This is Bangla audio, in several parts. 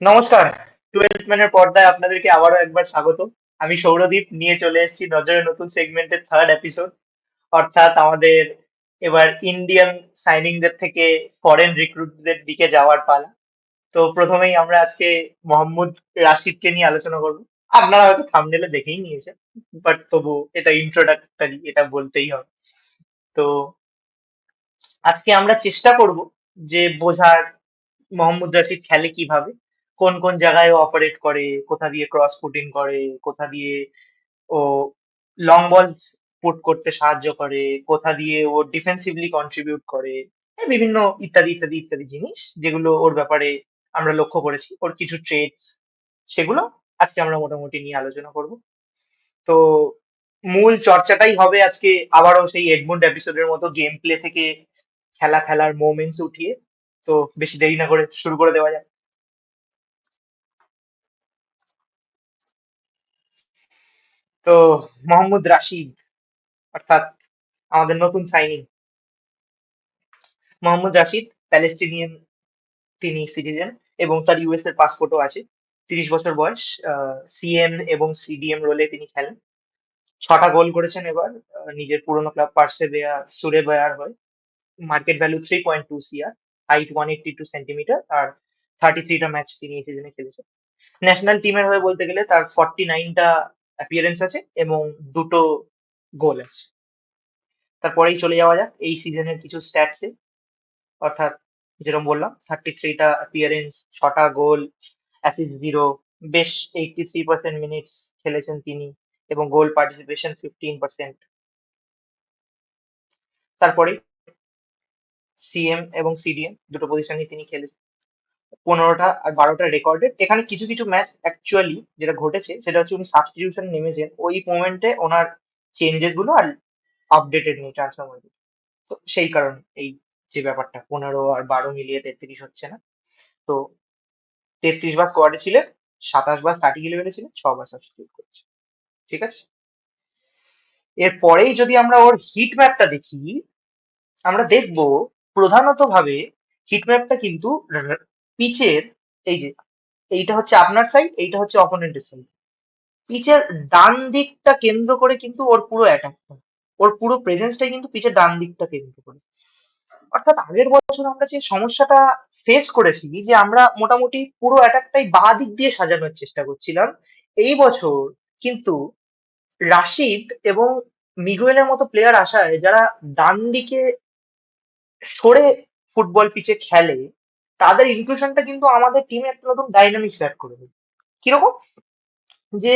নমস্কার। টুয়েলভ ম্যানের পর্দায় আপনাদেরকে আবারও একবার স্বাগত। আমি সৌরদীপ, নিয়ে চলে এসেছি নজরের নতুন সেগমেন্টের থার্ড এপিসোড অর্থাৎ আমাদের এবার ইন্ডিয়ান সাইনিংদের থেকে ফরেন রিক্রুটদের দিকে যাওয়ার পালা। তো প্রথমেই আমরা আজকে মোহাম্মদ রাশিদকে নিয়ে আলোচনা করব। আপনারা হয়তো থাম্বনেলে দেখেই নিয়েছেন বাট তবু এটা ইন্ট্রোডাক্টরি এটা বলতেই হবে। তো আজকে আমরা চেষ্টা করব যে বোঝার মোহাম্মদ রাশিদ খেলে কীভাবে। কোন কোন জায়গায় অপারেট করে, কোথা দিয়ে ক্রস ফুটিং করে, কোথা দিয়ে ও লং বল পুট করতে সাহায্য করে, কোথা দিয়ে ও ডিফেন্সিভলি কন্ট্রিবিউট করে বিভিন্ন ইত্যাদি ইত্যাদি ইত্যাদি জিনিস যেগুলো ওর ব্যাপারে আমরা লক্ষ্য করেছি। ওর কিছু ট্রেডস সেগুলো আজকে আমরা মোটামুটি নিয়ে আলোচনা করব। তো মূল চর্চাটাই হবে আজকে আবারও সেই এডমুন্ড এপিসোডের মতো গেম প্লে থেকে খেলা খেলার মোমেন্টস উঠিয়ে। তো বেশি দেরি না করে শুরু করে দেওয়া যাক। তো মোহাম্মদ রাশিদ, অর্থাৎ আমাদের নতুন সাইনিং মোহাম্মদ রাশিদ প্যালেস্টিনিয়ান তিনি সিটিজেন এবং তার ইউএস এর পাসপোর্টও আছে। তিরিশ বছর বয়স সিএম এবং সিডিএম রোলে তিনি খেলেন। ছটা গোল করেছেন এবার নিজের পুরনো ক্লাব পার্সে বেয়া সুরে বেয়ার হয়ে market value three point two C R height one eighty two centimetre আর থার্টি থ্রিটা ম্যাচ তিনি এই সিজনে খেলেছেন। ন্যাশনাল টিমের হয়ে বলতে গেলে তার ফর্টি নাইনটা অ্যাপিয়ারেন্স আছে এবং দুটো গোল আছে। তারপরেই চলে যাওয়া যাক, এই সিজনের কিছু স্ট্যাটসে অর্থাৎ যেরকম বললাম থার্টি থ্রিটা অ্যাপিয়ারেন্স ছটা গোল অ্যাসিস্ট জিরো বেশ এইটটি থ্রি পার্সেন্ট মিনিটস খেলেছেন তিনি এবং গোল পার্টিসিপেশন ফিফটিন পার্সেন্ট তারপরে সিএম এবং সিডিএম দুটো পজিশনে তিনি খেলেছেন। পনেরোটা আর বারোটা রেকর্ডেড এখানে কিছু কিছু ম্যাচ অ্যাকচুয়ালি যেটা ঘটেছে, সেটা হচ্ছে উনি সাবস্টিটিউশন নেমেছেন। ওই মোমেন্টে ওনার চেঞ্জেসগুলো আর আপডেটেড নেই ট্রান্সফার তো সেই কারণে এই যে ব্যাপারটা, পনেরো আর বারো মিলিয়ে তেত্রিশ হচ্ছে না। তো তেত্রিশ বার স্কোয়াডে ছিলেন, সাতাশ বার স্টার্টিং ইলেভেনে ছিলেন, ছ বার সাবস্টিটিউট করেছে। ঠিক আছে? এরপরেই যদি আমরা ওর হিট ম্যাপটা দেখি, আমরা দেখব প্রধানত ভাবে হিট ম্যাপটা কিন্তু পিচের এই যে, এইটা হচ্ছে আপনার সাইড এইটা হচ্ছে অপোনেন্টের সাইড পিচের ডান দিকটা কেন্দ্র করে কিন্তু ওর পুরো অ্যাটাকটা ওর পুরো প্রেজেন্সটাই কিন্তু পিচের ডান দিকটা কেন্দ্র করে। অর্থাৎ আগের বছর আমরা যে সমস্যাটা ফেস করেছি, যে আমরা মোটামুটি পুরো অ্যাটাকটাই বাঁ দিক দিয়ে সাজানোর চেষ্টা করছিলাম, এই বছর কিন্তু রাশিদ এবং মিগুয়েলের মতো প্লেয়ার আসায় যারা ডান দিকে সরে ফুটবল পিচে খেলে তাদের ইনক্লুশনটা কিন্তু আমাদের টিমে একটা নতুন ডাইনামিক্স অ্যাড করে দেবে কীরকম? যে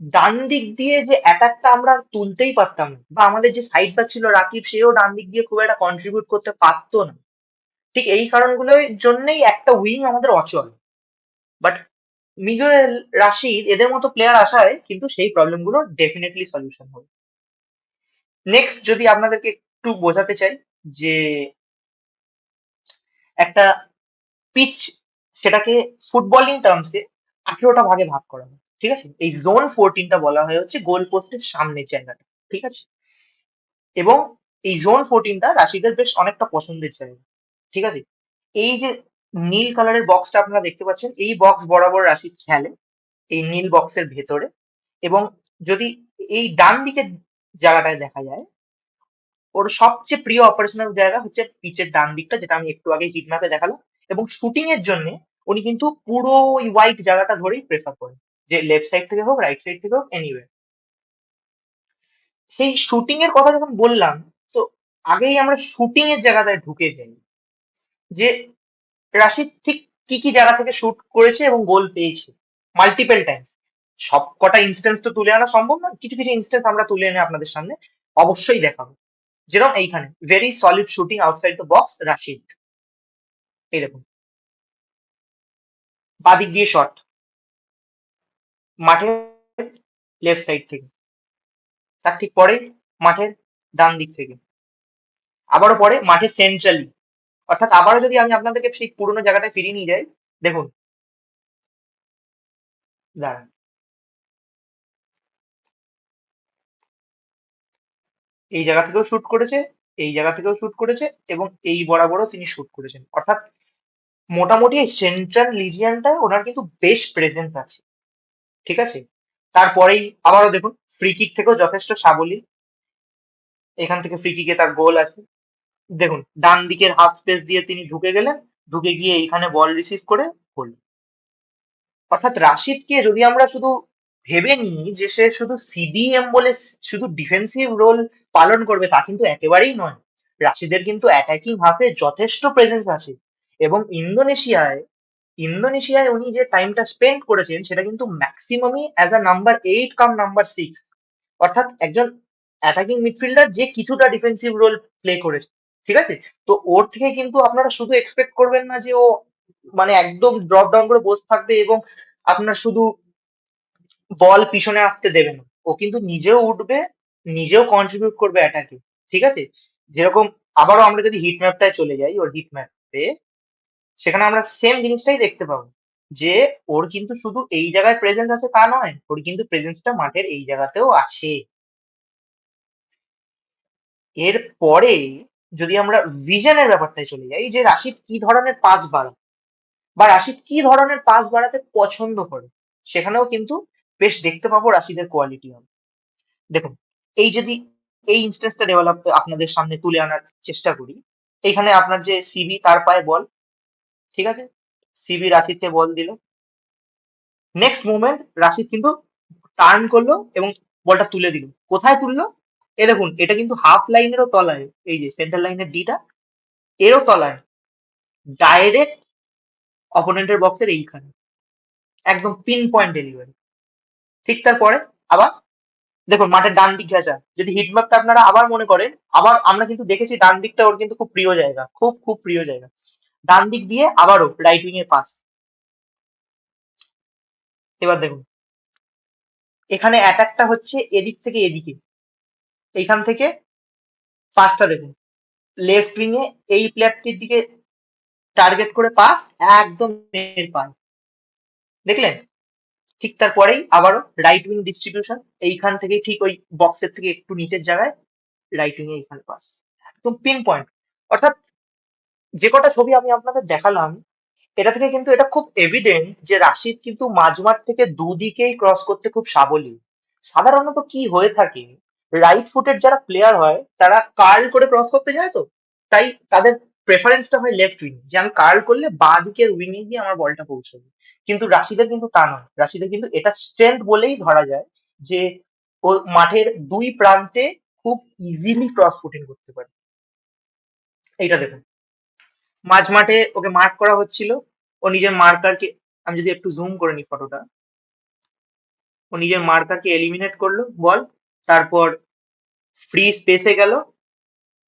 ডান দিক দিয়ে যে অ্যাটাকটা আমরা তুলতেই পারতাম না, বা আমাদের যে সাইড ছিল রাকিব, সেও ডান দিক দিয়ে খুব একটা কন্ট্রিবিউট করতে পারতো না। ঠিক এই কারণগুলোর জন্যই একটা উইং আমাদের অচল। বাট মিগুয়েল রাশিদ, এদের মতো প্লেয়ার আসায় কিন্তু সেই প্রবলেমগুলো ডেফিনেটলি সলিউশন হবে। নেক্সট যদি আপনাদেরকে একটু বোঝাতে চাই, যে একটা পিচ সেটাকে ফুটবলিং টার্মসে আঠেরোটা ভাগে ভাগ করা হয়, ঠিক আছে? এই জোন ফোরটিনটা বলা হয় হচ্ছে গোল পোস্টের সামনের জায়গাটা ঠিক আছে? এবং এই জোন ফোরটিনটা রাশিদের বেশ অনেকটা পছন্দের জায়গা, ঠিক আছে? এই যে নীল কালারের বক্সটা আপনারা দেখতে পাচ্ছেন, এই বক্স বরাবর রাশিদ খেলে এই নীল বক্সের ভেতরে এবং যদি এই ডান দিকের জায়গাটায় দেখা যায়, ওর সবচেয়ে প্রিয় অপারেশনাল জায়গা হচ্ছে পিচের ডান দিকটা, যেটা আমি একটু আগে হিট ম্যাপে দেখালাম। এবং শুটিং এর জন্য উনি কিন্তু পুরো ওই হোয়াইট জায়গাটা ধরেই প্রেফার করেন। যে লেফট সাইড থেকে হোক রাইট সাইড থেকে হোক এনিওয়ে সেই শুটিং এর কথা যখন বললাম, তো আগেই আমরা শুটিং এর জায়গাটায় ঢুকে যাই। যে রাশিদ ঠিক কি কি জায়গা থেকে শুট করেছে এবং গোল পেয়েছে? মাল্টিপল টাইমস সব কটা ইনস্টেন্স তো তুলে আনা সম্ভব না কিছু কিছু ইনস্টেন্স আমরা তুলে এনে আপনাদের সামনে অবশ্যই দেখাবো। যেরকম এইখানে very solid shooting outside the box Rashid. এই দেখুন বাদিক দিয়ে শট মাঠের লেফট সাইড থেকে। তার ঠিক পরে মাঠের ডান দিক থেকে। আবারও পরে মাঠের সেন্ট্রালি অর্থাৎ আবারও যদি আমি আপনাদেরকে সেই পুরোনো জায়গাটায় ফিরিয়ে নিয়ে যাই, দেখুন। দাঁড়ান। এই জায়গা থেকেও শুট করেছে, এই জায়গা থেকেও শুট করেছে এবং এই বরাবরও তিনি শুট করেছেন। অর্থাৎ মোটামুটি সেন্ট্রাল লিজিয়ানটায় ওনার কিন্তু বেশ প্রেজেন্স আছে। ঠিক আছে? তারপরেই আবারও দেখুন ফ্রি কিক থেকেও যথেষ্ট সাবলীল। এখান থেকে ফ্রি কিকে তার গোল আছে। দেখুন, ডান দিকের হাফ স্পেস দিয়ে তিনি ঢুকে গেলেন, ঢুকে গিয়ে এইখানে বল রিসিভ করে গোল অর্থাৎ রাশিদকে যদি আমরা শুধু ভেবে নিই যে সে শুধু সিডিএম বলে শুধু ডিফেন্সিভ রোল পালন করবে, তা কিন্তু একেবারেই নয়। রাশিদের কিন্তু অ্যাটাকিং হাফে যথেষ্ট প্রেজেন্স আছে। এবং ইন্দোনেশিয়ায় ইন্দোনেশিয়ায় উনি যে টাইমটা স্পেন্ড করেছেন, সেটা কিন্তু ম্যাক্সিমামই as a number eight cum number six অর্থাৎ একজন অ্যাটাকিং মিডফিল্ডার যে কিছুটা ডিফেন্সিভ রোল প্লে করেছে। ঠিক আছে? তো ওর থেকে কিন্তু আপনারা শুধু এক্সপেক্ট করবেন না যে ও মানে একদম ড্রপ ডাউন করে বসে থাকবে এবং আপনার শুধু বল পিছনে আসতে দেবে না। ও কিন্তু নিজেও উঠবে, নিজেও কন্ট্রিবিউট করবে অ্যাটাকে ঠিক আছে? যেরকম আবারও আমরা যদি হিট ম্যাপটায় চলে যাই, ওর হিট ম্যাপে সেখানে আমরা সেম জিনিসটাই দেখতে পাবো। যে ওর কিন্তু শুধু এই জায়গায় প্রেজেন্স আছে তা নয়, ওর কিন্তু প্রেজেন্সটা মাঠের এই জায়গাতেও আছে। এর পরে যদি আমরা ভিশনের ব্যাপারটায় চলে যাই যে রাশিদ কি ধরনের পাস বাড়ায় বা রাশিদ কি ধরনের পাস বাড়াতে পছন্দ করে, সেখানেও কিন্তু বেশ দেখতে পাবো রাশিদের কোয়ালিটি হবে দেখুন, এই যদি এই ইনস্টেন্সটা ডেভেলপ আপনাদের সামনে তুলে আনার চেষ্টা করি, এখানে আপনার যে সিবি তার পায়ে বল ঠিক আছে? সিবি রাশিদকে বল দিল। নেক্সট মুভমেন্ট রাশিদ কিন্তু টার্ন করল এবং বলটা তুলে দিল। কোথায় তুললো? এ দেখুন, এটা কিন্তু হাফ লাইনেরও তলায়। এই যে সেন্টার লাইনের ডিটা এরও তলায়। ডাইরেক্ট অপোনেন্টের বক্সের এইখানে। একদম পিন পয়েন্ট ডেলিভারি ঠিক তারপরে আবার দেখুন, মাঠের ডান দিক ঘেঁষা যদি হিটম্যাপটা আপনারা আবার মনে করেন, আবার আমরা কিন্তু দেখেছি ডান দিকটা ওর কিন্তু খুব প্রিয় জায়গা। খুব খুব প্রিয় জায়গা। ডান দিক দিয়ে আবারও রাইট উইং এর পাস এবার দেখুন। এখানে অ্যাটাকটা হচ্ছে এদিক থেকে এদিকে। এইখান থেকে পাসটা দেখুন। লেফট উইং এ এই প্লেয়ারটির দিকে টার্গেট করে পাস একদম এর পাস দেখলেন? ঠিক তারপরেই আবারও রাইট উইং ডিস্ট্রিবিউশন এইখান থেকে ঠিক ওই বক্সের থেকে একটু নিচের জায়গায় রাইট উইং এ এইখানে পাস একদম পিন পয়েন্ট অর্থাৎ যে কটা ছবি আমি আপনাদের দেখালাম, এটা থেকে কিন্তু এটা খুব এভিডেন্ট যে রাশিদ কিন্তু মাঝমাঠ থেকে দুদিকেই ক্রস করতে খুব সাবলীল সাধারণত কি হয়ে থাকে রাইট ফুটের যারা প্লেয়ার হয়, তারা কার্ল করে ক্রস করতে যায় তো? তাই তাদের প্রেফারেন্সটা হয় লেফট উইং যে আমি কার্ল করলে বাঁ দিকের উইংয়ে গিয়ে আমার বলটা পৌঁছবে। কিন্তু রাশিদের কিন্তু তা নয়। রাশিদের কিন্তু এটা স্ট্রেংথ বলেই ধরা যায় যে ও মাঠের দুই প্রান্তে খুব ইজিলি ক্রস ফুটিং করতে পারে। এইটা দেখুন। মাঝ মাঠে ওকে মার্ক করা হচ্ছিল। ও নিজের মার্কারকে আমি যদি একটু জুম করে নিই ফটোটা ও নিজের মার্কারকে এলিমিনেট করল, বল। তারপর ফ্রি স্পেসে গেল।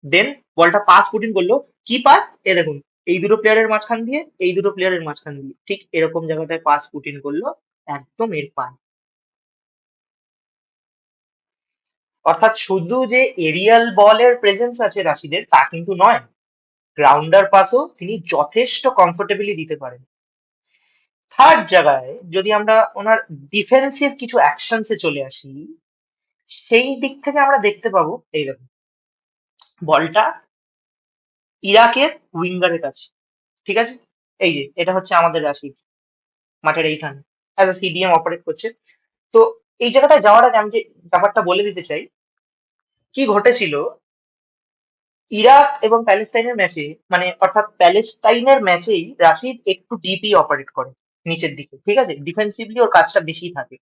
দেন বলটা পাস পুটিং করল। কি পাস এ দেখুন, এই দুটো প্লেয়ারের মাঝখান দিয়ে, এই দুটো প্লেয়ারের মাঝখান দিয়ে। ঠিক এরকম জায়গাটায় পাস পুটিং করল। একদম এর পায় অর্থাৎ শুধু যে এরিয়াল বলের প্রেজেন্স আছে রাশিদের, তা কিন্তু নয়। গ্রাউন্ডার পাসও তিনি যথেষ্ট কমফোর্টেবলি দিতে পারেন। থার্ড জায়গায় যদি আমরা ওনার ডিফেন্সিভ কিছু অ্যাকশনসে চলে আসি, সেই দিক থেকে আমরা দেখতে পাবো, এই বলটা ইরাকের উইঙ্গারের কাছে। ঠিক আছে? এই যে, এটা হচ্ছে আমাদের রাশি মাঠের এইখানে অ্যাজ এ সিডিএম অপারেট করছে। তো এই জায়গাটায় যাওয়ার আগে আমি যে ব্যাপারটা বলে দিতে চাই, কি ঘটেছিল? ইরাক এবং প্যালেস্তাইনের ম্যাচে মানে অর্থাৎ প্যালেস্তাইনের ম্যাচেই রাশিদ একটু ডিপি অপারেট করে নিচের দিকে, ঠিক আছে? ডিফেন্সিভলি ওর কাজটা বেশি থাকে।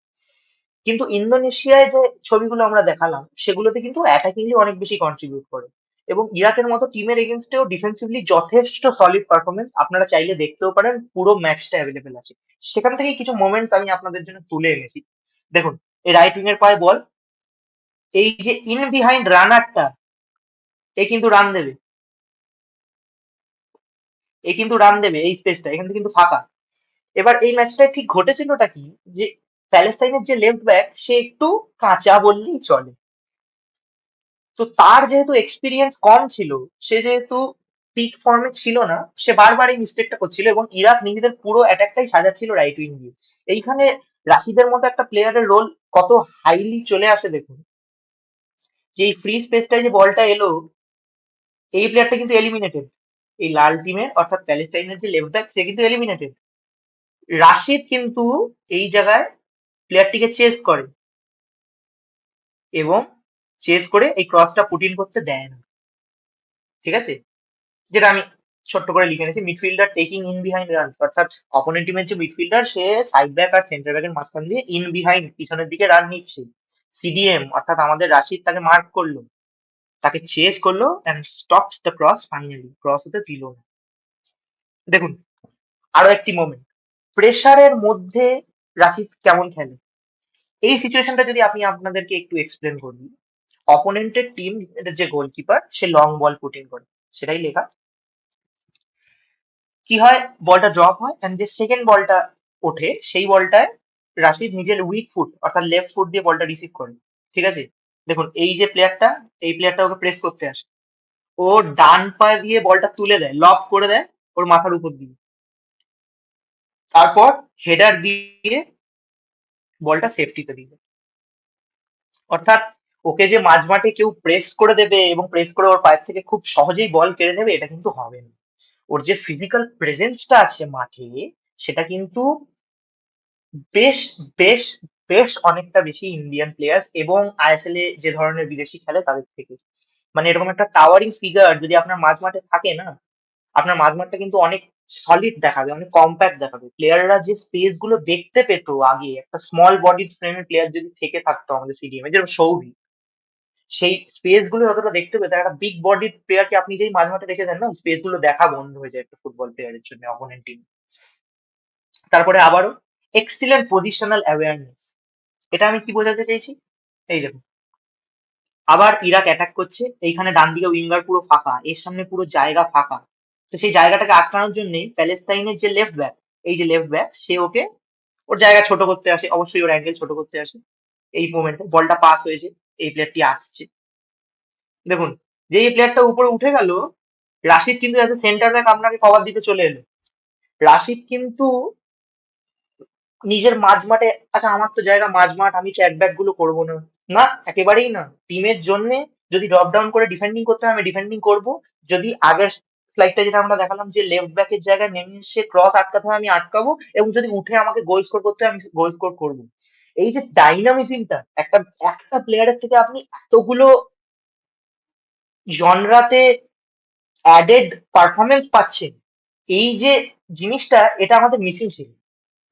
কিন্তু ইন্দোনেশিয়ায় যে ছবিগুলো আমরা দেখালাম, সেগুলোতে কিন্তু অ্যাটাকিংলি অনেক বেশি কন্ট্রিবিউট করে। এবং ইরাকের মতো টিমের এগেনস্টেও ডিফেন্সিভলি যথেষ্ট সলিড পারফরমেন্স আপনারা চাইলে দেখতেও পারেন, পুরো ম্যাচটা অ্যাভেলেবেল আছে। সেখান থেকে কিছু মোমেন্টস আমি আপনাদের জন্য তুলে এনেছি। দেখুন, এই রাইট উইং এর পায়ে বল এই যে ইন বিহাইন্ড রানারটা এ কিন্তু রান দেবে। এ কিন্তু রান দেবে এই স্পেসটা এখান কিন্তু ফাঁকা। এবার এই ম্যাচটায় ঠিক ঘটেছিলটা কি? যে প্যালেস্তাইনের যে লেফট ব্যাক সে একটু কাঁচা বললেই চলে। তো তার যেহেতু এক্সপিরিয়েন্স কম ছিল, সে যেহেতু পিক ফর্মে ছিল না, সে বারবার এই মিস্টেকটা করছিল এবং ইরাক নিজেদের পুরো অ্যাটাকটাই সাজাচ্ছিল রাইট উইং দিয়ে। এইখানে রাশিদের মতো একটা প্লেয়ারের রোল কত হাইলি চলে আসে দেখুন। যে এই ফ্রি স্পেসটায় যে বলটা এলো এই প্লেয়ারটা কিন্তু এলিমিনেটেড এই লাল টিমের অর্থাৎ প্যালেস্টাইনের যে লেফট ব্যাক সে কিন্তু এলিমিনেটেড রাশিদ কিন্তু এই জায়গায় প্লেয়ারটিকে চেস করে এবং চেস করে এই ক্রসটা পুট ইন করতে দেয় না। ঠিক আছে? যেটা আমি ছোট্ট করে লিখে নিয়েছি midfielder taking in behind runs অর্থাৎ অপোনেন্ট টিমের যে মিডফিল্ডার সে সাইড ব্যাক আর সেন্টার ব্যাকের মাঝখান দিয়ে ইন বিহাইন্ড পিছনের দিকে রান নিচ্ছে। সিডিএম অর্থাৎ আমাদের রাশিদ তাকে মার্ক করল। তাকে চেস করল and the cross finally cross হতে দিল না। দেখুন, আরও একটি মোমেন্ট প্রেসারের মধ্যে রাশিদ কেমন খেলে? এই সিচুয়েশনটা যদি আপনি আপনাদেরকে একটু এক্সপ্লেন করি অপোনেন্টের টিম যে গোলকিপার সে লং বল পুটিং করে। সেটাই লেখা। কি হয়? বলটা ড্রপ হয় অ্যান্ড যে সেকেন্ড বলটা ওঠে, সেই বলটায় রাশিদ নিজের উইক ফুট অর্থাৎ লেফট ফুট দিয়ে বলটা রিসিভ করে। ঠিক আছে? দেখুন, এই যে প্লেয়ারটা এই প্লেয়ারটা ওকে প্রেস করতে আসে। ও ডান পা দিয়ে বলটা তুলে দেয় লক করে দেয় ওর মাথার উপর দিয়ে। তারপর হেডার দিয়ে বলটা সেফটিতে দিবে অর্থাৎ ওকে যে মাঝ মাঠে কেউ প্রেস করে দেবে এবং প্রেস করে ওর পায়ের থেকে খুব সহজেই বল কেড়ে নেবে, এটা কিন্তু হবে না। ওর যে ফিজিক্যাল প্রেজেন্সটা আছে মাঠে, সেটা কিন্তু বেশ বেশ বেশ অনেকটা বেশি ইন্ডিয়ান প্লেয়ার্স এবং আইএসএল এ যে ধরনের বিদেশি খেলে তাদের থেকে। মানে এরকম একটা টাওয়ারিং ফিগার যদি আপনার মাঝ মাঠে থাকে না, আপনার মাঝ মাঠটা কিন্তু অনেক সলিড দেখাবে, অনেক কম্প্যাক্ট দেখাবে। প্লেয়াররা যে স্পেসগুলো দেখতে পেতো আগে, একটা স্মল বডির ফ্রেমের প্লেয়ার যদি থেকে থাকতো আমাদের স্টেডিয়ামে যেরকম সৌভি সেই স্পেসগুলো যতটা দেখতে পেতো একটা বিগ বডির প্লেয়ারকে আপনি যেই মাঝ মাঠে দেখে দেন না স্পেসগুলো দেখা বন্ধ হয়ে যায় একটা ফুটবল প্লেয়ারের জন্য অপোনেন্ট টিম তারপরে আবারও এক্সিলেন্ট পজিশনাল অ্যাওয়ারনেস এটা আমি কি বোঝাতে চাইছি? এই দেখুন আবার ইরাক অ্যাটাক করছে, এইখানে ডান দিকে উইঙ্গার পুরো ফাঁকা, এর সামনে পুরো জায়গা ফাঁকা। তো সেই জায়গাটাকে আটকানোর জন্যই প্যালেস্তাইনের যে লেফট ব্যাক এই যে লেফট ব্যাক সে ওকে ওর জায়গা ছোট করতে আসে, অবশ্যই ওর অ্যাঙ্গেল ছোট করতে আসে। এই মোমেন্টে বলটা পাস হয়েছে, এই প্লেয়ারটি আসছে। দেখুন যে এই প্লেয়ারটা উপরে উঠে গেল, রাশিদ কিন্তু সেন্টার ব্যাক আপনাকে কভার দিতে চলে এলো। রাশিদ কিন্তু নিজের মাঝ মাঠে আচ্ছা আমার তো জায়গা মাঝ মাঠ আমি চ্যাট ব্যাকগুলো করব না। না, একেবারেই না। টিমের জন্য যদি ড্রপ ডাউন করে ডিফেন্ডিং করতে হয়, আমি ডিফেন্ডিং করব। যদি আগের স্লাইডটা যেটা আমরা দেখালাম যে লেফট ব্যাকের জায়গায় নেমে এসে ক্রস আটকাতে হয়, আমি আটকাবো এবং যদি উঠে আমাকে গোল স্কোর করতে হয়, আমি গোল স্কোর করব। এই যে ডাইনামিজমটা একটা একটা প্লেয়ারের থেকে আপনি এতগুলো জনরাতে অ্যাডেড পারফরমেন্স পাচ্ছেন। এই যে জিনিসটা, এটা আমাদের মিসিং ছিল।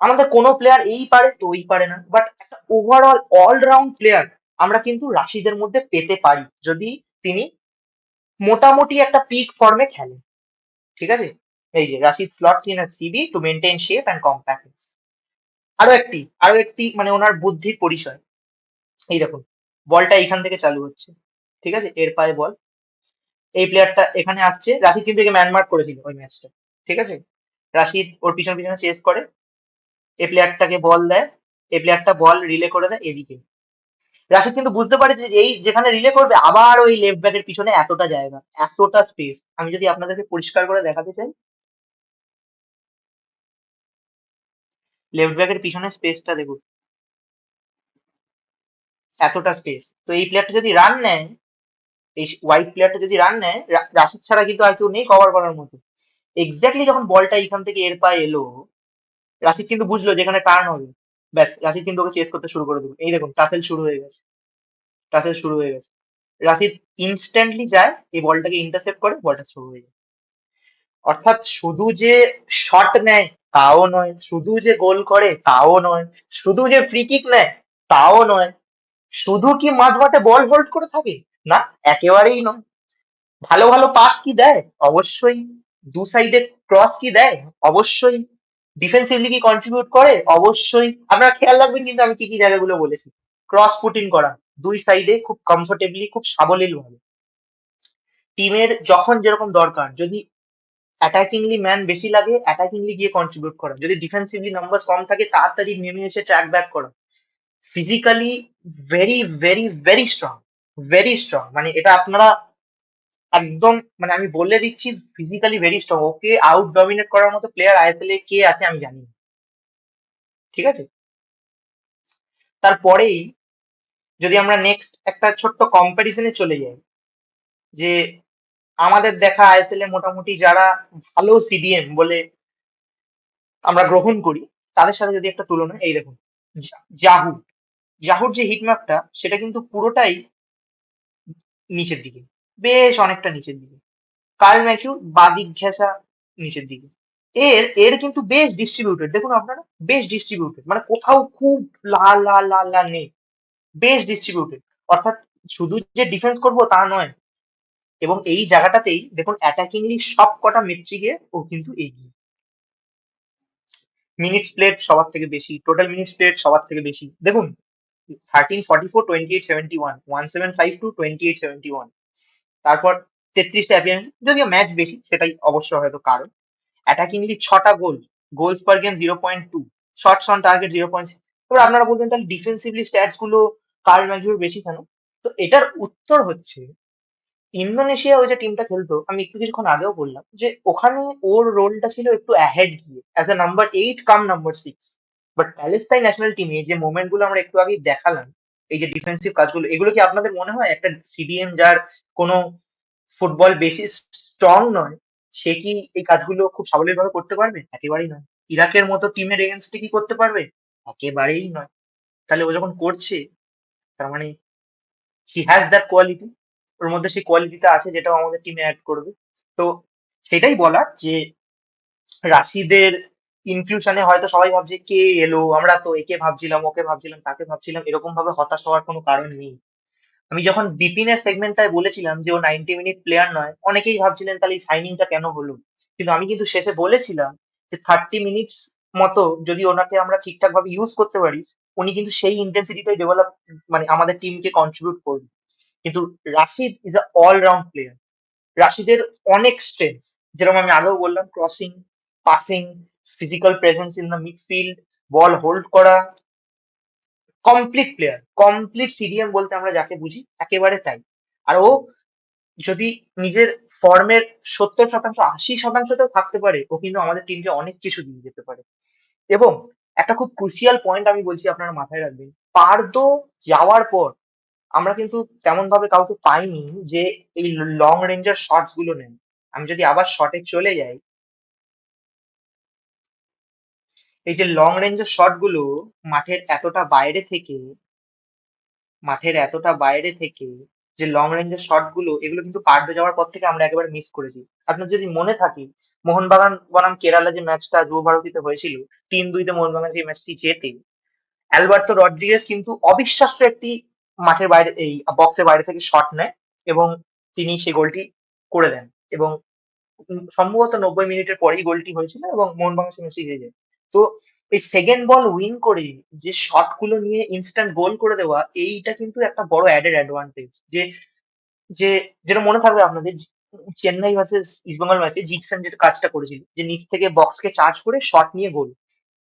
আমাদের কোনো প্লেয়ার এই পারে তো ওই পারে না। বাট একটা ওভারঅল অলরাউন্ড প্লেয়ার আমরা কিন্তু রাশিদের মধ্যে পেতে পারি যদি তিনি মোটামুটি একটা পিক ফর্মে খেলেন। ঠিক আছে? এই যে Rashid slots in CB to maintain shape and compactness আরও একটি আরও একটি মানে ওনার বুদ্ধির পরিচয়। এই দেখুন, বলটা এখান থেকে চালু হচ্ছে। ঠিক আছে? এর পায়ে বল। এই প্লেয়ারটা এখানে আসছে। রাশিদ কিন্তু ম্যানমার্ক করেছিল ওই ম্যাচটা ঠিক আছে? রাশিদ ওর পিছনে পিছনে চেস করে। এই প্লেয়ারটাকে বল দেয় এই প্লেয়ারটা বল রিলে করে দেয় এদিকে। রাশিদ কিন্তু বুঝতে পারে যে এই যেখানে রিলে করবে, আবার ওই লেফট ব্যাকের পিছনে এতটা জায়গা, এতটা স্পেস আমি যদি আপনাদেরকে পরিষ্কার করে দেখাতে চাই। লেফট ব্যাকের পিছনে স্পেসটা দেখুন। এতটা স্পেস তো এই প্লেয়ারটা যদি রান নেয়, এই হোয়াইট প্লেয়ারটা যদি রান নেয় রাশিদ ছাড়া কিন্তু আর কেউ নেই কভার করার মতো। এক্স্যাক্টলি যখন বলটা এখান থেকে এর পায়ে এলো রাশিদ কিন্তু বুঝলো যেখানে টার্ন হবে। ব্যাস, রাশিদ কিন্তু ওকে চেস করতে শুরু করে দেবে এই দেখুন টাসেল শুরু হয়ে গেছে। টাসেল শুরু হয়ে গেছে। রাশিদ ইনস্ট্যান্টলি যায়, এই বলটাকে ইন্টারসেপ্ট করে, বলটা শুরু হয়ে যায়। অর্থাৎ শুধু যে শট নেয়, তাও নয়। শুধু যে গোল করে, তাও নয়। শুধু যে ফ্রি কিক নেয়, তাও নয়। শুধু কি মাঝ মাঠে বল হোল্ড করে থাকে? না, একেবারেই নয়। ভালো ভালো পাস কি দেয়? অবশ্যই। দু সাইডে ক্রস কি দেয়? অবশ্যই। ডিফেন্সিভলি কি কন্ট্রিবিউট করে? অবশ্যই। আপনারা খেয়াল রাখবেন কিন্তু আমি কি কি জায়গাগুলো বলেছি। ক্রস পুটিং করা। দুই সাইডে খুব কমফোর্টেবলি খুব সাবলীল ভাবে টিমের যখন যেরকম দরকার, যদি অ্যাটাকিংলি ম্যান বেশি লাগে অ্যাটাকিংলি গিয়ে কন্ট্রিবিউট করা। যদি ডিফেন্সিভলি নাম্বার কম থাকে, তাড়াতাড়ি নেমে এসে ট্র্যাক ব্যাক করা। Physically very very very strong very strong মানে এটা আপনারা একদম মানে আমি বলে দিচ্ছি physically very strong okay out dominate করার মতো প্লেয়ার আইএসএল এ কে আছে আমি জানি ঠিক আছে? তারপরেই যদি আমরা নেক্সট একটা ছোট্ট কম্প্যারিজনে চলে যাই, যে আমাদের দেখা আইএসএল এ মোটামুটি যারা ভালো সিডিএম বলে আমরা গ্রহণ করি, তাদের সাথে যদি একটা তুলনা, এই দেখুন জাহু জাহুর যে হিটম্যাপটা সেটা কিন্তু পুরোটাই নিচের দিকে। বেশ অনেকটা নিচের দিকে। কার্ল ম্যাথিউ বাদিক ঘেঁষা নিচের দিকে। এর এর কিন্তু বেশ ডিস্ট্রিবিউটেড দেখুন আপনারা, বেশ ডিস্ট্রিবিউটেড মানে কোথাও খুব লাল লাল লাল লাল নেই। বেশ ডিস্ট্রিবিউটেড অর্থাৎ শুধু যে ডিফেন্স করব তা নয়। এবং এই জায়গাটাতেই দেখুন অ্যাটাকিংলি সব কটা মেট্রিকে ও কিন্তু এগিয়ে। মিনিটস প্লেট সবার থেকে বেশি টোটাল মিনিটস প্লেট সবার থেকে বেশি। দেখুন thirteen forty four twenty eight seventy one one seven five two twenty eight seventy one তারপর তেত্রিশটা অ্যাপিয়ারেন্স যদিও ম্যাচ বেশি, সেটাই অবশ্য হয়তো কারণ। অ্যাটাকিংলি ছটা goal goals per game zero point two shots on target zero point six এবার আপনারা বলবেন, তাহলে ডিফেন্সিভলি স্ট্যাটসগুলো কার্ল ম্যাচুর বেশি কেন? তো এটার উত্তর হচ্ছে, ইন্দোনেশিয়া ওই যে টিমটা খেলতো, আমি একটু কিছুক্ষণ আগেও বললাম, যে ওখানে ওর রোলটা ছিল একটু অ্যাহেড গিয়ে as a number eight cum number six but Palestine national টিমে যে মোমেন্টগুলো আমরা একটু আগেই দেখালাম এই যে ডিফেন্সিভ কাজগুলো, এগুলো কি আপনাদের মনে হয় একটা সিডিএম যার কোনো ফুটবল বেশি স্ট্রং নয়, সে কি এই কাজগুলো খুব সাবলীলভাবে করতে পারবে? একেবারেই নয়। ইরাকের মতো টিমের এগেনস্টে কি করতে পারবে? একেবারেই নয়। তাহলে ও যখন করছে, তার মানে হি হ্যাজ দ্যাট কোয়ালিটি ওর মধ্যে সেই কোয়ালিটিটা আছে যেটাও আমাদের টিমে অ্যাড করবে। তো সেটাই বলার যে রাশিদের ইনক্লুশনে হয়তো সবাই ভাবছে, কে এলো? আমরা তো একে ভাবছিলাম, ওকে ভাবছিলাম, তাকে ভাবছিলাম। এরকম ভাবে হতাশ হওয়ার কোনো কারণ নেই। আমি যখন বিপিনের সেগমেন্টটায় বলেছিলাম যে ও নাইনটি মিনিট প্লেয়ার নয়, অনেকেই ভাবছিলেন, তাহলে এই সাইনিংটা কেন হলো? কিন্তু আমি কিন্তু শেষে বলেছিলাম যে থার্টি মিনিটস মতো যদি ওনাকে আমরা ঠিকঠাক ভাবে ইউজ করতে পারি, উনি কিন্তু সেই ইন্টেন্সিটিটাই ডেভেলপ মানে আমাদের টিমকে কন্ট্রিবিউট করবে। কিন্তু Rashid is a all round player রাশিদের অনেক স্ট্রেংথ যেরকম আমি আগেও বললাম crossing passing physical presence in the midfield ball hold করা কমপ্লিট প্লেয়ার কমপ্লিট সিডিএম বলতে আমরা যাকে বুঝি, একেবারে তাই। আর ও যদি নিজের ফর্মের সত্তর শতাংশ, আশি শতাংশতেও থাকতে পারে, ও কিন্তু আমাদের টিমকে অনেক কিছু দিয়ে যেতে পারে। এবং একটা খুব ক্রুশিয়াল পয়েন্ট আমি বলছি আপনারা মাথায় রাখবেন, পারদো যাওয়ার পর আমরা কিন্তু তেমন ভাবে কাউকে পাইনি যে এই লং রেঞ্জের শটসগুলো নেন আমি যদি আবার শর্টে চলে যাই এই যে লং রেঞ্জের শটগুলো মাঠের এতটা বাইরে থেকে, মাঠের এতটা বাইরে থেকে যে লং রেঞ্জের শটগুলো, এগুলো কিন্তু পার্ট যাওয়ার পর থেকে আমরা একেবারে মিস করেছি। আপনার যদি মনে থাকে, মোহনবাগান বনাম কেরালা যে ম্যাচটা যুব ভারতীতে হয়েছিল, তিন দুইতে মোহনবাগান যে ম্যাচটি জেতে, অ্যালবার্তো রড্রিগেজ কিন্তু অবিশ্বাস্য একটি মাঠের বাইরে, এই বক্সের বাইরে থেকে শট নেয় এবং তিনি সেই গোলটি করে দেন এবং সম্ভবত নব্বই মিনিটের পরেই গোলটি হয়েছিল এবং মোহনবাগান সেই ম্যাচটি জিতে যায়। তো এই সেকেন্ড বল উইন করে যে শটগুলো নিয়ে ইনস্ট্যান্ট গোল করে দেওয়া, এইটা কিন্তু একটা বড় অ্যাডেড অ্যাডভান্টেজ যে যে, যেটা মনে থাকবে আপনাদের চেন্নাই ভার্সেস ইস্টবেঙ্গল ম্যাচে জিকসন যেটা কাজটা করেছিল, যে নিচ থেকে বক্সকে চার্জ করে শট নিয়ে গোল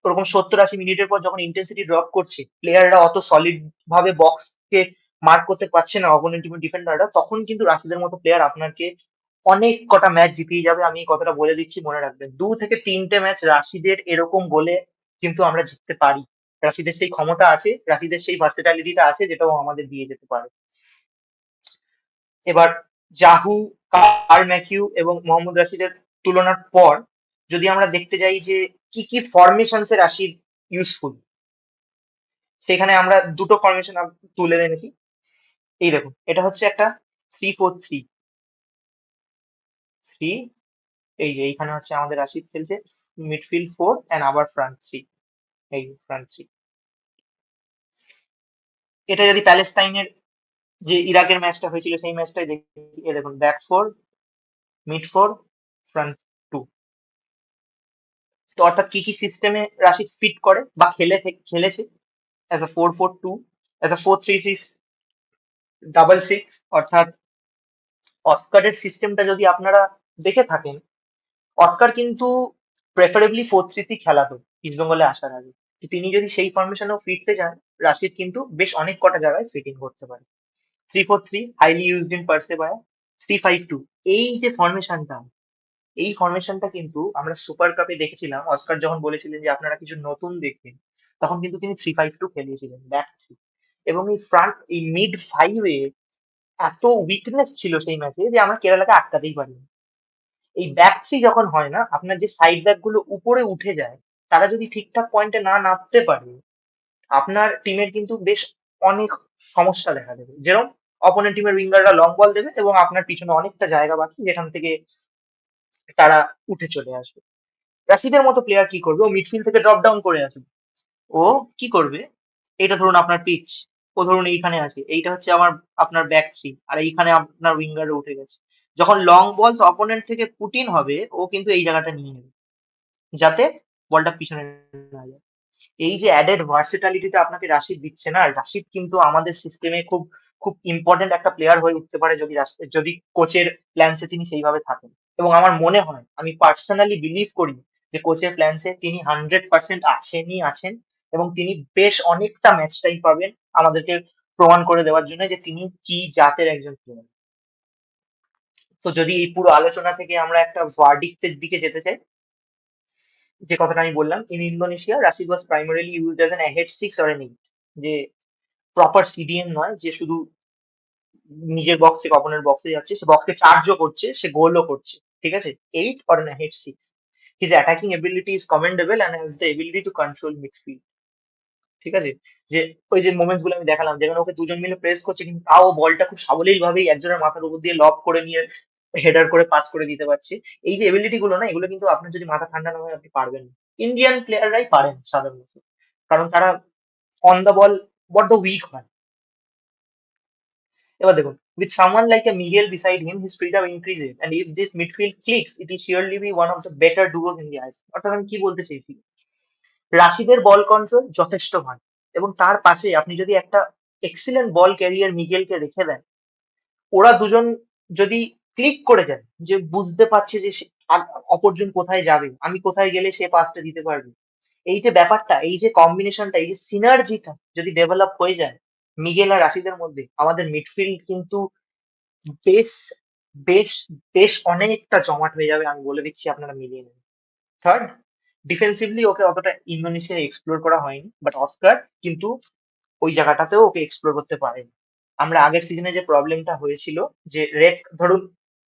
ওরকম সত্তর আশি মিনিটের পর যখন ইন্টেন্সিটি ড্রপ করছে প্লেয়াররা অত সলিড ভাবে বক্সকে মার্ক করতে পারছে না অপোনেন্ট টিমের ডিফেন্ডাররা তখন কিন্তু রাশিদের মতো প্লেয়ার আপনাকে অনেক কটা ম্যাচ জিতিয়ে যাবে, আমি কথাটা বলে দিচ্ছি, মনে রাখবেন। দু থেকে তিনটে ম্যাচ রাশিদের এরকম বলে কিন্তু আমরা জিততে পারি। রাশিদের সেই ক্ষমতা আছে, রাশিদের সেই ভার্সেটালিটিটা আছে, যেটাও আমাদের দিয়ে যেতে পারে। এবার জাহু কার্ল ম্যাথিউ এবং মোহাম্মদ রাশিদের তুলনার পর যদি আমরা দেখতে যাই যে কি কি ফরমেশনস রাশিদ ইউজফুল সেখানে আমরা দুটো ফরমেশন তুলে এনেছি। এই দেখুন, এটা হচ্ছে একটা থ্রি ফোর থ্রি থ্রি এই যে এইখানে হচ্ছে আমাদের রাশিদ খেলছে মিডফিল্ড ফোর অ্যান্ড আবার ফ্রন্ট থ্রি এই ফ্রন্ট থ্রি এটা যদি প্যালেস্তাইনের যে ইরাকের ম্যাচটা হয়েছিল, সেই ম্যাচটাই দেখি। দেখুন back four mid four front two তো অর্থাৎ কি কি সিস্টেমে রাশিদ ফিট করে বা খেলে খেলেছে? As a four four two as a four three six double six অর্থাৎ অস্কারের সিস্টেমটা যদি আপনারা দেখে থাকেন, অস্কার কিন্তু প্রেফারেবলি ফোর থ্রি খেলাতো ইস্টবেঙ্গলে আসার আগে। তিনি যদি সেই ফরমেশনেও ফিরতে যান, রাশিদ কিন্তু বেশ অনেক কটা জায়গায় ফিটিং করতে পারে। Three four three highly used in Persebaya three five two এই যে ফর্মেশনটা এই ফরমেশনটা কিন্তু আমরা সুপার কাপে দেখেছিলাম। অস্কার যখন বলেছিলেন যে, আপনারা কিছু নতুন দেখবেন, তখন কিন্তু তিনি থ্রি ফাইভ টু খেলিয়েছিলেন ব্যাক থ্রি এবং এই ফ্রন্ট এই মিড ফাইভে এত উইকনেস ছিল সেই ম্যাচে যে, আমরা কেরালাকে আটকাতেই পারিনি। এই ব্যাক থ্রি যখন হয় না, আপনার যে সাইড ব্যাকগুলো উপরে উঠে যায়, তারা যদি ঠিকঠাক পয়েন্টে না নামতে পারে, আপনার টিমের কিন্তু বেশ অনেক সমস্যা দেখা দেবে। যেরকম অপোনেন্ট টিমের উইঙ্গাররা লং বল দেবে এবং আপনার পিছনে অনেকটা জায়গা বাকি, যেখান থেকে তারা উঠে চলে আসবে। রাশিদের মতো প্লেয়ার কি করবে? ও মিডফিল্ড থেকে ড্রপ ডাউন করে আসবে। ও কি করবে? এটা ধরুন আপনার পিচ ও ধরুন এইখানে আছে, এইটা হচ্ছে আমার, আপনার ব্যাক থ্রি আর এইখানে আপনার উইঙ্গারে উঠে গেছে। যখন লং বল অপোনেন্ট থেকে পুটিন হবে, ও কিন্তু এই জায়গাটা নিয়ে নেবে। যাতে বলটা পিছনে না যায়। এই যে অ্যাডেড ভার্সিটালিটিটা আপনাকে রাশিদ দিচ্ছে না, রাশিদ কিন্তু আমাদের সিস্টেমে খুব খুব ইম্পর্টেন্ট একটা প্লেয়ার হয়ে উঠতে পারে যদি যদি কোচের প্ল্যান্সে তিনি সেইভাবে থাকেন। এবং আমার মনে হয়, আমি পার্সোনালি বিলিভ করি যে কোচের প্ল্যান্সে তিনি হান্ড্রেড পার্সেন্ট আছেনই আছেন এবং তিনি বেশ অনেকটা ম্যাচ টাইম পাবেন আমাদেরকে প্রমাণ করে দেওয়ার জন্য যে তিনি কি জাতের একজন প্লেয়ার তো যদি এই পুরো আলোচনা থেকে আমরা একটা ভার্ডিক্টের দিকে যেতে চাই, যে কথাটা আমি বললাম in Indonesia Rashid was primarily use as an head six or eight যে প্রপার সিডিএম নয়, যে শুধু নিজের বক্স থেকে অপোনেন্ট বক্সে যাচ্ছে, সে বক্সকে চার্জও করছে, সে গোলও করছে, ঠিক আছে? Eight or an head six his attacking ability is commendable and has the ability to control midfield ঠিক আছে? যে ওই যে মোমেন্টসগুলো আমি দেখালাম, যেখানে ওকে দুজন মিলে প্রেস করছে, কিন্তু তাও বলটা খুব সাবলীল ভাবেই একজনের মাথার উপর দিয়ে লব করে নিয়ে হেডার করে পাস করে দিতে পারছে এই যে এবিলিটি গুলো না এগুলো কিন্তু আপনার যদি মাথা ঠান্ডা না হয় আপনি পারবেন না ইন্ডিয়ান প্লেয়াররাই পারেন সাধারণত কারণ তারা অন দ্য বল বড্ড উইক হয় এবার দেখুন with someone like a Miguel beside him, his freedom increases. And if this midfield clicks, it will surely be one of the better duos in the ice. অর্থাৎ আমি কি বলতে চাইছি রাশিদের বল কন্ট্রোল যথেষ্ট ভালো এবং তার পাশে আপনি যদি একটা এক্সিলেন্ট বল ক্যারিয়ার মিগেলকে রেখে দেন ওরা দুজন যদি ক্লিক করে যায় যে বুঝতে পারছে যে অপরজন কোথায় যাবে, আমি কোথায় গেলে সে পাসটা দিতে পারবে। এই যে ব্যাপারটা এই যে কম্বিনেশনটা এই যে সিনার্জিটা যদি ডেভেলপ হয়ে যায় মিগেল আর রাশিদের মধ্যে, আমাদের মিডফিল্ড কিন্তু বেশ বেশ বেশ অনেকটা জমাট হয়ে যাবে আমি বলে দিচ্ছি আপনারা মিলিয়ে নেবেন থার্ড ডিফেন্সিভলি ওকে অতটা ইন্দোনেশিয়া এক্সপ্লোর করা হয়নি বাট অস্কার কিন্তু ওই জায়গাটাতেও ওকে এক্সপ্লোর করতে পারেনি। আমরা আগের সিজনে যে প্রবলেমটা হয়েছিল, যে রেড ধরুন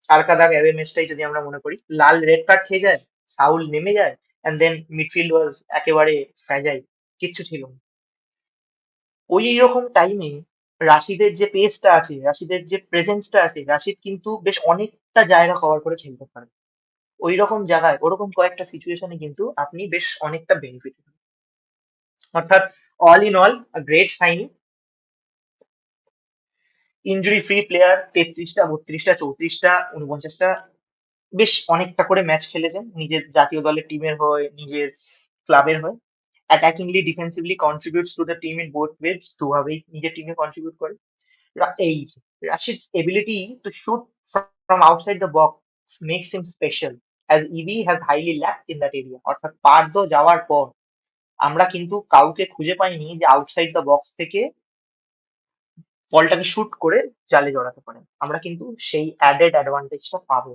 আলকাদার অ্যাওয়ে ম্যাচটাই যদি আমরা মনে করি। লাল রেড কার্ড খেয়ে যায়, সাউল নেমে যায় অ্যান্ড দেন মিডফিল্ড ওয়াজ একেবারে ফ্র্যাজাইল কিচ্ছু ছিল না। ওই রকম টাইমে রাশিদের যে পেসটা আছে, রাশিদের যে প্রেজেন্সটা আছে, রাশিদ কিন্তু বেশ অনেকটা জায়গা কভার করে খেলতে পারে। ওই রকম জায়গায়, ওরকম কয়েকটা সিচুয়েশনে কিন্তু আপনি বেশ অনেকটা বেনিফিট অর্থাৎ all in all great signing injury free player তেত্রিশটা, বত্রিশটা, চৌত্রিশটা, উনপঞ্চাশটা, বেশ অনেকটা করে ম্যাচ খেলেছেন। নিজের জাতীয় দলের টিমের হয়ে, নিজের ক্লাবের হয়ে। Attackingly defensively contributes to the team in both ways দুভাবেই নিজের টিমে কন্ট্রিবিউট করে। এই Rashid's ability to shoot from outside the box makes him special as EB has highly lacked in that area অর্থাৎ পার্দ যাওয়ার পর, আমরা কিন্তু কাউকে খুঁজে পাইনি যে আউটসাইড দ্য বক্স থেকে বলটাকে শুট করে জালে জড়াতে পারে আমরা কিন্তু সেই অ্যাডেড অ্যাডভান্টেজটা পাবো।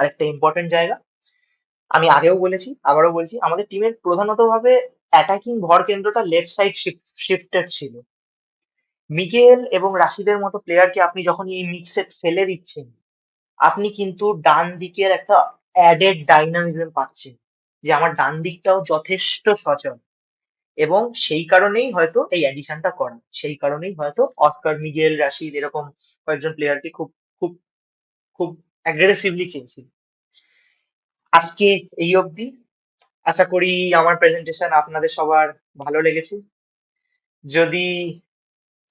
আরেকটা ইম্পর্টেন্ট জায়গা, আমি আগেও বলেছি, আবারও বলছি, আমাদের টিমের প্রধানত ভাবে অ্যাটাকিং ভর কেন্দ্রটা লেফট সাইড শিফটেড ছিল। মিগেল এবং রাশিদের মতো প্লেয়ারকে আপনি যখন এই মিক্সে ফেলে দিচ্ছেন, আপনি কিন্তু ডান দিকের একটা অ্যাডেড ডাইনামিজম পাচ্ছেন, যে আমার ডান দিকটাও যথেষ্ট সচল। এবং সেই কারণেই হয়তো এই অ্যাডিশনটা করা সেই কারণেই হয়তো অস্কার মিগেল রাশিদ এরকম কয়েকজন প্লেয়ারকে খুব খুব খুব অ্যাগ্রেসিভলি চেয়েছিল। আজকে এই অবধি। আশা করি আমার প্রেজেন্টেশন আপনাদের সবার ভালো লেগেছে। যদি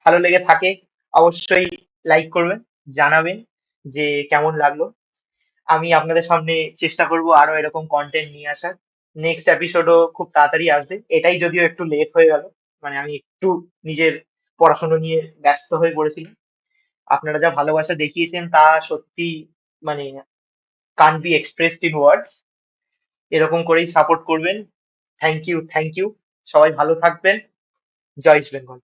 ভালো লেগে থাকে, অবশ্যই লাইক করবেন, জানাবেন যে কেমন লাগল। আমি আপনাদের সামনে চেষ্টা করব আরও এরকম কন্টেন্ট নিয়ে আসার। নেক্সট এপিসোডও খুব তাড়াতাড়ি আসবে। এটাই যদিও একটু লেট হয়ে গেল মানে আমি একটু নিজের পড়াশোনা নিয়ে ব্যস্ত হয়ে পড়েছিলাম। আপনারা যা ভালোবাসা দেখিয়েছেন তা সত্যি মানে কান বি এক্সপ্রেসড ইন ওয়ার্ডস এরকম করেই সাপোর্ট করবেন। থ্যাংক ইউ থ্যাংক ইউ সবাই ভালো থাকবেন। জয় ইস্ট বেঙ্গল।